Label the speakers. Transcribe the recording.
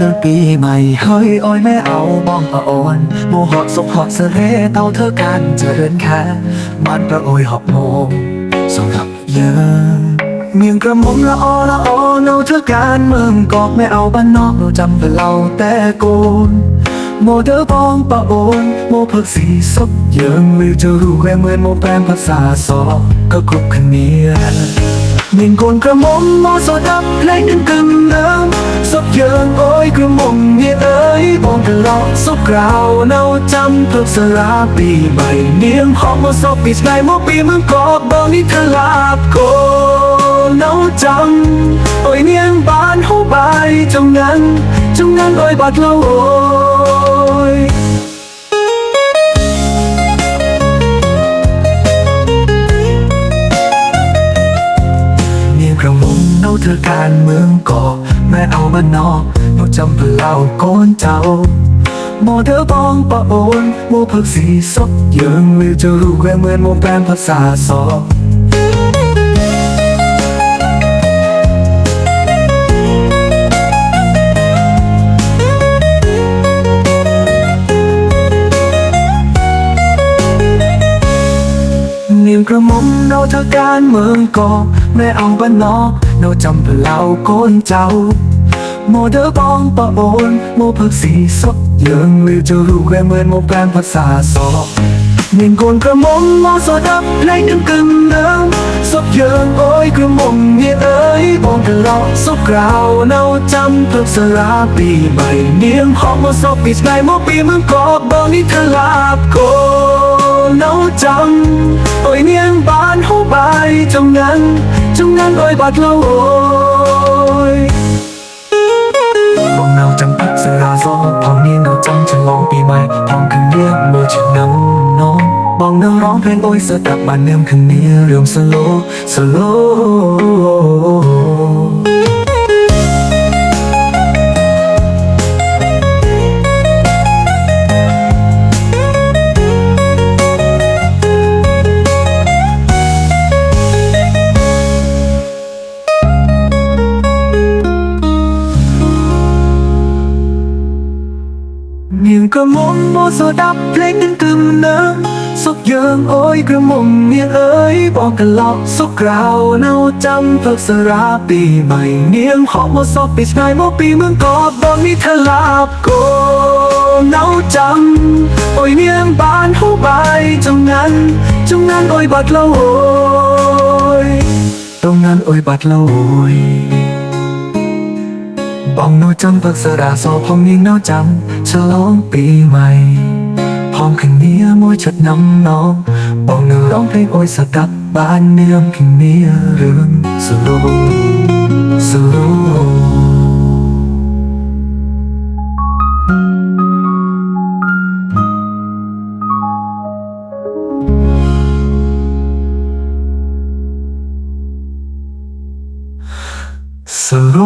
Speaker 1: ดนปีใหม่เฮ้ยโอ้ยแม่เอาบ้องปะโอนโมหอดศพหอเสเรเต้าเธอกันเจริญแค่มันประโอยหอบโมงสำหรับเยอะเมียงกระมงละออละออเนาเธอการเมืองกอกไม่เอาบ้านนอกเราจำแต่เราแต่โกนโมเดอร์บองปะโอนโมเพิกสีซบเยิงวิวจะรู้แวงเหมือนโมแปลงภาษาสอก็ครบคันเนีย เมียงโกนกระมงโมโซดับเพลงกันกึ่งเดิมซบเยิงโอ้ยกระมงเมียเอ้ยบองกันเลาะซบกราวเนาจำเพิกสราปีใหม่เนียงหอมโมซบปีสไนโมปีมึงกอบเบอร์นี้เธอลาบโกเนาจำโอ้ยเนียงบานหูใบจงนั้นจงนั้นโอ้ยบัดเราโอ เธอการเมืองก่อแม่เอาบ้านนอกเราจำเพื่อเล่าโกนเจ้าโมเดอร์บองปะโอนโมเพิกสีซบเยิงวิวจะรู้แวงเหมือนโมแปลงภาษาสอเนียงกระมุงเนาเธอการเมืองก่อ แม่เอาบ้านนอกเนาจำเพื่อเล่าโกนเจ้าโมเดอร์บองปะโอนโมเพิกสีซบเยิงวิวจะรู้แวงเหมือนโมแปลงภาษาสอเนียงโกนกระมงโมโซดับเพลงกันกึ่งเดิมซบเยิงโอ้ยกระมงเมียเอ้ยบองกันเลาะซบกราวเนาจำเพิกสราปีใหม่เนียงหอมโมซบปีสไนโมปีมึงกอบเบอร์นี้เธอลาบโกเนาจำโอ้ยเนียงบ้านหูใบจงนั้ trong ngàn đôi bạc lâu ôi Vòng nào chẳng bắt giờ ra gió Hoàng niên nào chẳng chẳng lòng bị mai Hoàng khẩn điếc mơ chừng nắng nó Bóng nào ร้องเพลงโอ้ยสะดับบ้านเนิ่มขึ้นนี้เรื่องสโลสโล มีนกระมมโมโซดับเพลงนั้นตึงเนื้อสกเยิงโอ้ยกระมงเมียนเอ้ยบอกกันหลอกสกกราเนาจำเพิกสราปีใหม่เนียงหอมโมโซปิชนายโมปีเมืองกอบบอกนี้ทธอลาบโกเนาจำโอ้ยเนียงบานหูใบจงงันจงงันโอ้ยบัดเลาโอ้ยตรงงันโอ้ยบัดเลาโอ้ย បងនូចាំផឹកសូដាសផងនាងនូចាំឆ្លងปีใหม่ផងគ្នាមួយចិត្តនំនងបងនូร้องเพลงអួយស្ដាប់បាននាងគ្នារឿងស្រូស្រូสโล